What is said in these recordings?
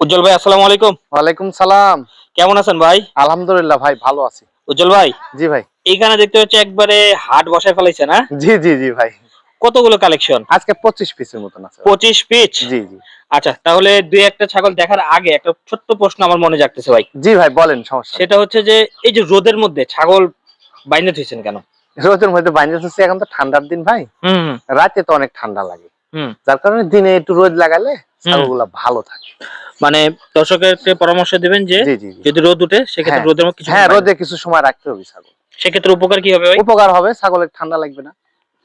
উজ্জ্বল ভাই আসসালামু আলাইকুম। ওয়ালাইকুম সালাম। কেমন আছেন ভাই? আলহামদুলিল্লাহ ভাই ভালো আছি। উজ্জ্বল ভাই জি ভাই। এইখানে দেখতে হচ্ছে একবারে হাট বসায় ফেলাইছে না? জি জি জি ভাই। কতগুলো কালেকশন আজকে পঁচিশ পিসের মতন আছে। পঁচিশ পিচ জি জি। আচ্ছা তাহলে দুই একটা ছাগল দেখার আগে একটা ছোট্ট প্রশ্ন আমার মনে জাগতেছে ভাই। জি ভাই বলেন সমস্যা সেটা হচ্ছে যে এই যে রোদের মধ্যে ছাগল বাইন্দে থইছেন কেন? রোদের মধ্যে বাইরে হচ্ছে এখন তো ঠান্ডার দিন ভাই। হুম। রাতে তো অনেক ঠান্ডা লাগে। হুম। যার কারণে দিনে একটু রোদ লাগালে ছাগলগুলা ভালো থাকে। মানে দর্শকের পরামর্শ দিবেন যে। যদি রোদ উঠে সেক্ষেত্রে হ্যাঁ। রোদের কিছু হ্যাঁ রোদে কিছু সময় রাখতে হবে ছাগল। সেক্ষেত্রে উপকার কি হবে উপকার হবে ছাগলের ঠান্ডা লাগবে না।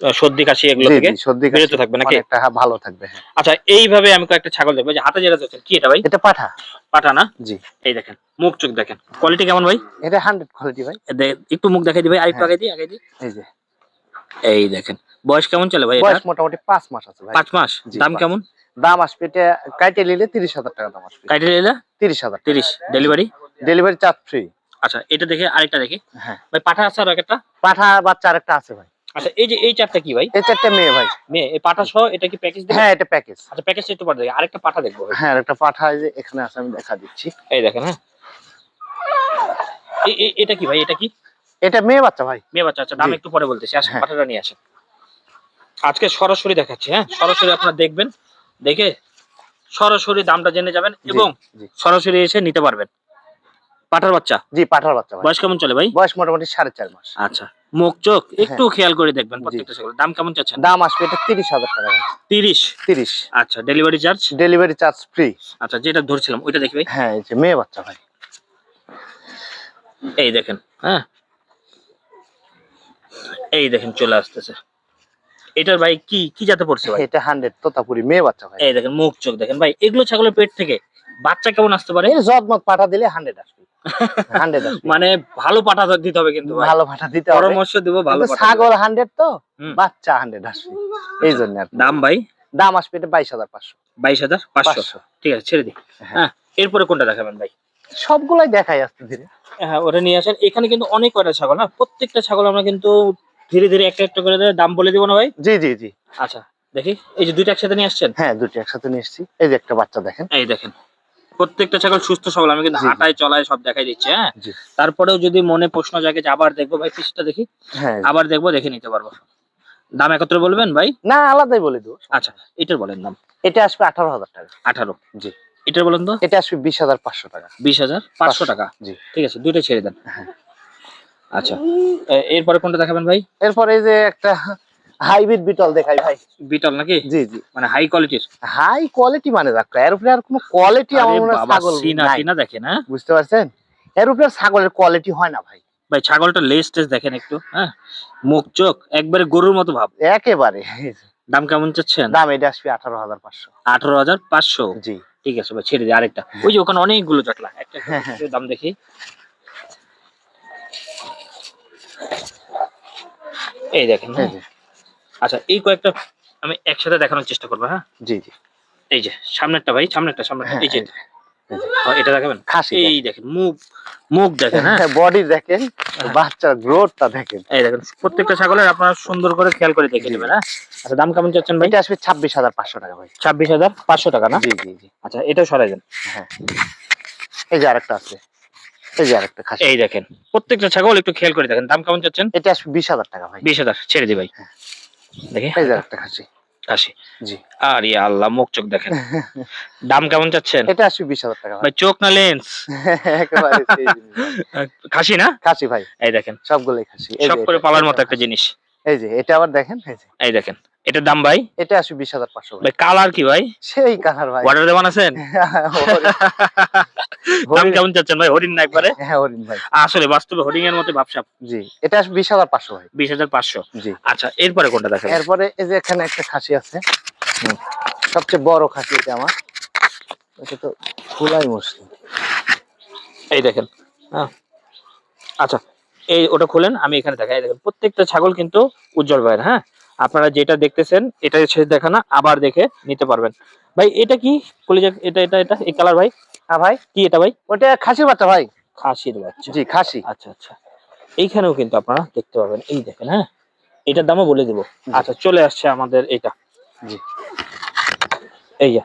সর্দি কাশি এগুলো থেকে সর্দি কাশি থাকবে নাকি? অনেকটা হ্যাঁ, ভালো থাকবে হ্যাঁ। আচ্ছা এইভাবে আমি কয়েকটা ছাগল দেখব। যে হাতে যেটা দেখছেন কি এটা ভাই? এটা পাঠা। পাঠা না? জি। এই দেখেন মুখ চোখ দেখেন। কোয়ালিটি কেমন ভাই? এটা হান্ড্রেড কোয়ালিটি ভাই। একটু মুখ দেখাই দিই ভাই আরেকটু। আগে দিই আগে দিই। এই যে। এই দেখেন। বয়স কেমন চলে ভাই বয়স মোটামুটি পাঁচ মাস আছে ভাই। পাঁচ মাস? দাম কেমন? দাম আসবে এটা কাইটে নিলে তিরিশ হাজার টাকা দাম আসবে। কাইটে নিলে? তিরিশ হাজার তিরিশ। ডেলিভারি ডেলিভারি চার্জ ফ্রি আচ্ছা এটা দেখে আরেকটা দেখি। হ্যাঁ। ভাই পাঠা আছে আর একটা? পাঠা বাচ্চা আরেকটা আছে ভাই। আচ্ছা এই যে এই চারটা কি ভাই? এই চারটা মেয়ে ভাই। মেয়ে এই পাঠা সহ এটা কি প্যাকেজ হ্যাঁ এটা প্যাকেজ আচ্ছা প্যাকেজ একটু পরে দেখি। আরেকটা পাঠা দেখব। হ্যাঁ একটা পাঠা এই যে এখানে আছে আমি দেখা দিচ্ছি। এই দেখেন হ্যাঁ। এটা কি ভাই? এটা কি? এটা মেয়ে বাচ্চা ভাই। মেয়ে বাচ্চা আচ্ছা দাম একটু পরে বলতেছি। আসেন হ্যাঁ। পাঠাটা নিয়ে আসেন। আজকে সরাসরি দেখাচ্ছি হ্যাঁ? সরাসরি আপনারা দেখবেন দেখে সরাসরি দামটা জেনে যাবেন এবং সরাসরি এসে নিতে পারবেন। পাঠার বাচ্চা? জি পাঠার বাচ্চা বয়স কেমন চলে ভাই? বয়স মোটামুটি সাড়ে চার মাস। আচ্ছা মুখ চোখ একটু খেয়াল করে দেখবেন প্রত্যেকটা ছাগল দাম কেমন চাচ্ছেন? দাম আসবে এটা তিরিশ হাজার টাকা তিরিশ? তিরিশ। আচ্ছা delivery charge? Delivery charge free. আচ্ছা যেটা ধরছিলাম ওইটা দেখি ভাই। হ্যাঁ এই যে মেয়ে বাচ্চা ভাই। এই দেখেন হ্যাঁ? এই দেখেন চলে আসতেছে। এটার ভাই কি কি জাতে পড়ছে ভাই? এটা হান্ড্রেড তোতাপুরি মেয়ে বাচ্চা ভাই। এই দেখেন মুখ চোখ দেখেন। ভাই এগুলো ছাগলের পেট থেকে বাচ্চা কেমন আসতে পারে? এই জদমত পাঠা দিলে হান্ড্রেড আসবে। হান্ড্রেড মানে ভালো পাঠা দিতে হবে কিন্তু ভাই। ভালো পাঠা দিতে হবে। পরামর্শ দেবো ভালো ছাগল হান্ড্রেড তো বাচ্চা হান্ড্রেড আসবে। এই জন্য দাম ভাই? দাম আসবে এটা বাইশ হাজার পাঁচশো। বাইশ হাজার পাঁচশো। ঠিক আছে ছেড়ে দিই। হ্যাঁ। হ্যাঁ এরপরে কোনটা দেখাবেন ভাই? সবগুলাই দেখাই আসতে ধীরে। হ্যাঁ ওটা নিয়ে আসেন। এখানে কিন্তু অনেক কয়টা ছাগল হ্যাঁ? প্রত্যেকটা ছাগল আমরা কিন্তু ধীরে ধীরে একটা একটা করে দাম বলে দিব না ভাই? জি জি জি। আচ্ছা দেখি। এই যে দুইটা একসাথে নিয়ে আসছেন? হ্যাঁ দুটি একসাথে নিয়ে এসেছি। এই যে একটা বাচ্চা দেখেন। এই দেখেন। প্রত্যেকটা ছাগল সুস্থ সবল আমি কিন্তু। হাঁটায় চলায় সব দেখাই দিচ্ছি হ্যাঁ? তারপরেও যদি মনে প্রশ্ন জাগে যে আবার দেখব ভাই পিসটা দেখি? হ্যাঁ। আবার দেখব দেখে নিতে পারব। দাম একত্রে বলবেন ভাই? না আলাদাই বলে দেবো। আচ্ছা এটার বলেন দাম। এটা আসবে আঠারো হাজার টাকা। আঠারো? জি। এটার বলেন তো? এটা আসবে বিশ হাজার পাঁচশো টাকা। বিশ হাজার পাঁচশো টাকা? জি। ঠিক আছে দুইটা ছেড়ে দেন। হ্যাঁ। আচ্ছা। এরপরে কোনটা দেখাবেন ভাই? এরপরে এই যে একটা হাইব্রিড বিটল দেখাই ভাই। বিটল নাকি? জি জি। মানে হাই কোয়ালিটির হাই কোয়ালিটি মানে রাখো এর উপরে আর কোনো কোয়ালিটি আমার মনে ছাগল সিনা। সিনা দেখেন হ্যাঁ বুঝতে পারছেন? এর উপরে ছাগলের কোয়ালিটি হয় না ভাই। ভাই ছাগলটা লেস টেস দেখেন একটু হ্যাঁ? মুখ চোখ একবারে গরুর মতো ভাব। একেবারে। দাম কেমন চাচ্ছেন? দাম এটা আসবে আঠারো হাজার পাঁচশো। আঠারো হাজার পাঁচশো? জি। ঠিক আছে ভাই ছেড়ে দিই আরেকটা। ওই যে ওখানে অনেকগুলো চটলা একটা একটা হ্যাঁ, হ্যাঁ। দাম দেখি। এই দেখেন হ্যাঁ। আচ্ছা এই কয়েকটা আমি একসাথে দেখানোর চেষ্টা করব হ্যাঁ? জি জি। এই যে সামনেরটা ভাই সামনেরটা সামনেরটা হ্যাঁ, এই যে। হ্যাঁ, এটা দেখাবেন? খাসি এই দেখেন। মুখ মুখ দেখেন হ্যাঁ? বডি দেখেন বাচ্চার গ্রোথটা দেখেন। এই দেখেন প্রত্যেকটা ছাগলের আপনারা সুন্দর করে খেয়াল করে দেখে নেবেন হ্যাঁ? আচ্ছা দাম কেমন চাচ্ছেন ভাই? এটা আসবে ছাব্বিশ হাজার পাঁচশো টাকা ভাই। ছাব্বিশ হাজার পাঁচশো টাকা না? জি জি জি। আচ্ছা এটাও সরাই দেন। হ্যাঁ। এই যে আরেকটা আছে। এই যে আরেকটা খাসি। এই দেখেন প্রত্যেকটা ছাগল একটু খেয়াল করে দেখেন দাম কেমন চাচ্ছেন? এটা বিশ হাজার টাকা ভাই। বিশ হাজার ছেড়ে দি ভাই। দেখি। এই যে আরেকটা খাসি। আসি জি। আর ইয়া আল্লাহ মুখ চোখ দেখেন। দাম কেমন চাচ্ছেন? এটা আসবে বিশ হাজার টাকা ভাই। চোখ না লেন্স। খাসি না? খাসি ভাই। এই দেখেন। সবগুলোই খাসি। সব করে পালার মতো একটা জিনিস। এই যে এটা আবার দেখেন এই দেখেন। এটার দাম ভাই? এটা আসবে বিশ হাজার পাঁচশো ভাই কালার কি ভাই? সেই কালার ভাই। অর্ডার দেওয়ান আছেন? দাম হরিণ- কেমন চাচ্ছেন ভাই? হরিণ না একবারে? হ্যাঁ হরিণ ভাই। আসলে বাস্তবে হরিণ এর মতো ভাবসাব জি এটা আসবে বিশ হাজার পাঁচশো ভাই। বিশ হাজার পাঁচশো? জি। আচ্ছা এরপরে কোনটা দেখেন এরপরে এই যে এখানে একটা খাসি আছে। সবচেয়ে বড় খাসি এটা আমার। এটা তো খোলাই মুশকিল। এই দেখেন হ্যাঁ। আচ্ছা এই ওটা খুলেন আমি এখানে দেখাই। দেখেন প্রত্যেকটা ছাগল কিন্তু উজ্জ্বল ভাইয়ের হ্যাঁ। আপনারা যেটা দেখতেছেন এটা শেষ দেখা না আবার দেখে নিতে পারবেন। ভাই এটা কি? কলিজা এটা এটা এটা এই কালার ভাই? হ্যাঁ ভাই। কি এটা ভাই? ওটা খাসির বাচ্চা ভাই। খাসির বাচ্চা। জি খাসি। আচ্ছা আচ্ছা। এইখানেও কিন্তু আপনারা দেখতে পাবেন। এই দেখেন হ্যাঁ? এটার দামও বলে দিব। আচ্ছা চলে আসছে আমাদের এটা। জি। এই যে।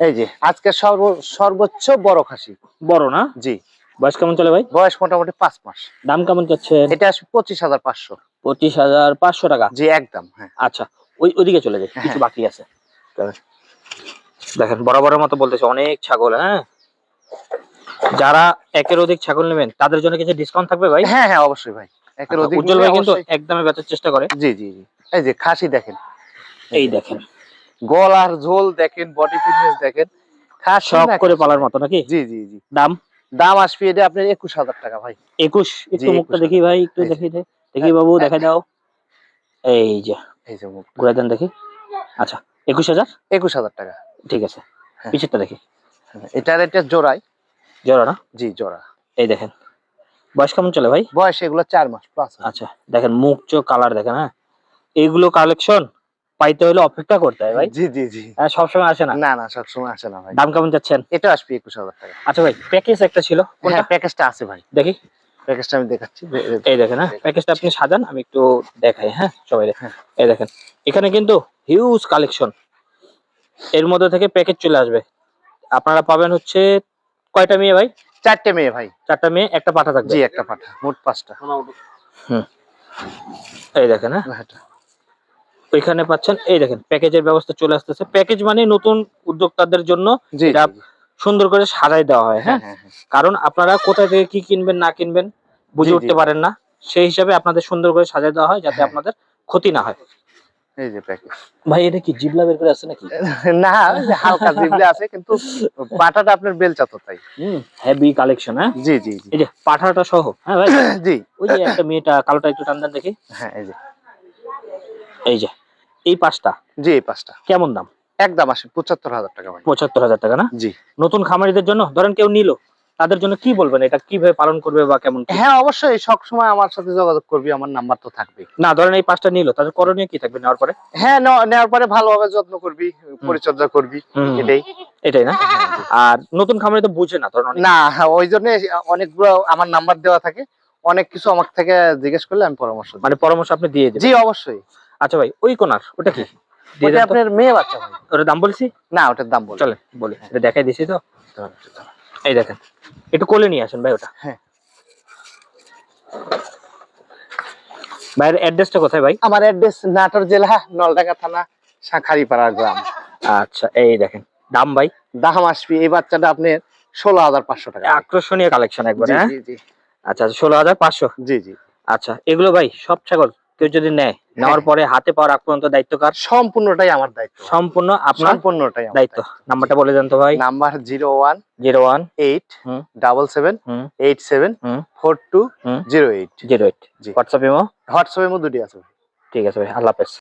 এই যে আজকে সর্ব সর্বোচ্চ বড় খাসি। বড় না? জি। বয়স কেমন চলে ভাই? বয়স মোটামুটি পাঁচ মাস। দাম কেমন চাচ্ছেন এটা আসবে পঁচিশ হাজার পাঁচশো। পঁচিশ হাজার পাঁচশো টাকা? জি একদম হ্যাঁ। আচ্ছা ওই ওইদিকে চলে যাই কিছু হ্যাঁ। বাকি আছে। দেখেন বরাবরের মতো বলতেছে অনেক ছাগল হ্যাঁ? যারা একের অধিক ছাগল নেবেন তাদের জন্য কিছু ডিসকাউন্ট থাকবে ভাই? হ্যাঁ হ্যাঁ অবশ্যই ভাই। একের আচ্ছা, অধিক উজ্জ্বল ভাই কিন্তু একদমই বেচার চেষ্টা করে। জি জি জি। এই যে খাসি দেখেন। এই দেখেন। গলার ঝোল দেখেন বডি ফিটনেস দেখেন। খাসি শখ না করে পালার মতো নাকি? জি জি জি। দাম? দাম আসবে এটা আপনার একুশ হাজার টাকা ভাই। একুশ? একটু মুখটা দেখি ভাই একটু দেখি দেখি বাবু দেখা দাও। এই যে। এই যে মুখ ঘুরে দেন দেখি। আচ্ছা একুশ হাজার? একুশ হাজার টাকা। ঠিক আছে। হ্যাঁ। পিছেরটা দেখি। এটার এটা জোড়াই। জোড়া না? জি জোড়া। এই দেখেন। বয়স কেমন চলে ভাই? বয়স এগুলো চার মাস প্লাস আচ্ছা দেখেন মুখ চোখ কালার দেখেন হ্যাঁ? এগুলো কালেকশন পাইতে হলে অপেক্ষা করতে হয় ভাই। জি জি জি। হ্যাঁ সবসময় আসে না? না না সবসময় আসে না ভাই। দাম কেমন যাচ্ছেন? এটা আসবে একুশ হাজার টাকা। আচ্ছা ভাই প্যাকেজ একটা ছিল। কোনটা? হ্যাঁ প্যাকেজটা আছে ভাই। দেখি। প্যাকেজটা আমি দেখাচ্ছি। এই দেখেন হ্যাঁ প্যাকেজটা আপনি সাজান আমি একটু দেখাই হ্যাঁ সবাই হ্যাঁ। এই দেখেন এখানে কিন্তু হিউজ কালেকশন এর মধ্যে থেকে প্যাকেজ চলে আসবে। আপনারা পাবেন হচ্ছে কয়টা মেয়ে ভাই? চারটে মেয়ে ভাই। চারটা মেয়ে একটা পাঠা থাকবে। জি একটা পাঠা মোট পাঁচটা। হুম। এই দেখেন হ্যাঁ। এটা। ওইখানে পাচ্ছেন এই দেখেন প্যাকেজের ব্যবস্থা চলে আসতেছে। প্যাকেজ মানে নতুন উদ্যোক্তাদের জন্য এটা। সুন্দর করে সাজাই দেওয়া হয় হ্যাঁ? হ্যাঁ হ্যাঁ হ্যাঁ। কারণ আপনারা কোথা থেকে কি কিনবেন না কিনবেন বুঝে। উঠতে পারেন না। সেই হিসাবে আপনাদের সুন্দর করে সাজাই দেওয়া হয় যাতে। আপনাদের ক্ষতি না হয়। এই যে প্যাকেজ। ভাই এটা কি জিবলা বের করে আছে নাকি? না হালকা জিবলে আছে কিন্তু পাটাটা আপনার বেলচা তো তাই। হুম হেভি কালেকশন হ্যাঁ? জি জি জি। এই যে পাঠাটা সহ হ্যাঁ ভাই? জি। ওই যে একটা মেয়েটা কালোটা একটু টান দেখি। হ্যাঁ এই যে। এই যে এই পাঁচটা? জি এই পাঁচটা। কেমন দাম? একদম আসে পঁচাত্তর হাজার টাকা পঁচাত্তর হাজার টাকা না? জি। নতুন খামারিদের জন্য ধরেন কেউ নিল তাদের জন্য কি বলবেন? এটা কীভাবে পালন করবে বা কেমন হ্যাঁ অবশ্যই সব সময় আমার সাথে যোগাযোগ করবি আমার নাম্বার তো থাকবে না ধরেন এই পাঁচটা নিল তাদের করণীয় কি থাকবে নেওয়ার পরে? হ্যাঁ নেওয়া- নেওয়ার পরে ভালোভাবে যত্ন করবি পরিচর্যা করবি এটাই। এটাই না? আর নতুন খামারি তো বুঝে না ধরেন না হ্যাঁ, ওই জন্য অনেকগুলো আমার নাম্বার দেওয়া থাকে অনেক কিছু আমার থেকে জিজ্ঞেস করলে আমি পরামর্শ মানে পরামর্শ আপনি দিয়ে জি অবশ্যই। আচ্ছা ভাই ওই কোনার ওটা কি? ওটা আপনার মেয়ে বাচ্চা ভাই ওটার দাম বলছি? না ওটার দাম বল। চলেন বলি। এটা দেখাই দিছি তো। এই দেখেন একটু কোলে নিয়ে আসেন ভাই ওটা। হ্যাঁ। ভাইয়ের অ্যাড্রেসটা কোথায় ভাই? আমার অ্যাড্রেস নাটোর জেলা নলডাঙ্গা থানা শাঁখারিপাড়া গ্রাম। আচ্ছা এই দেখেন দাম ভাই? দাম আসবে এই বাচ্চাটা আপনার ষোলো হাজার পাঁচশো টাকা। আকর্ষণীয় কালেকশন একবার হ্যাঁ? আচ্ছা ষোলো হাজার পাঁচশো? জি জি। আচ্ছা এগুলো ভাই সব ছাগল? কেউ যদি নেয় নেওয়ার হ্যাঁ। পরে হাতে পাওয়ার আগ পর্যন্ত দায়িত্ব কার? সম্পূর্ণটাই আমার দায়িত্ব। সম্পূর্ণ আপনার সম্পূর্ণটাই দায়িত্ব। নাম্বারটা বলে দেন তো ভাই। Number zero one zero one eight hmm. Double seven hmm. Eight seven hmm. Four two. Zero eight. Zero eight. WhatsApp imo হোয়াটসঅ্যাপের মধ্যে দুটি আছে। ঠিক আছে ভাই আল্লাহ হাফেজ।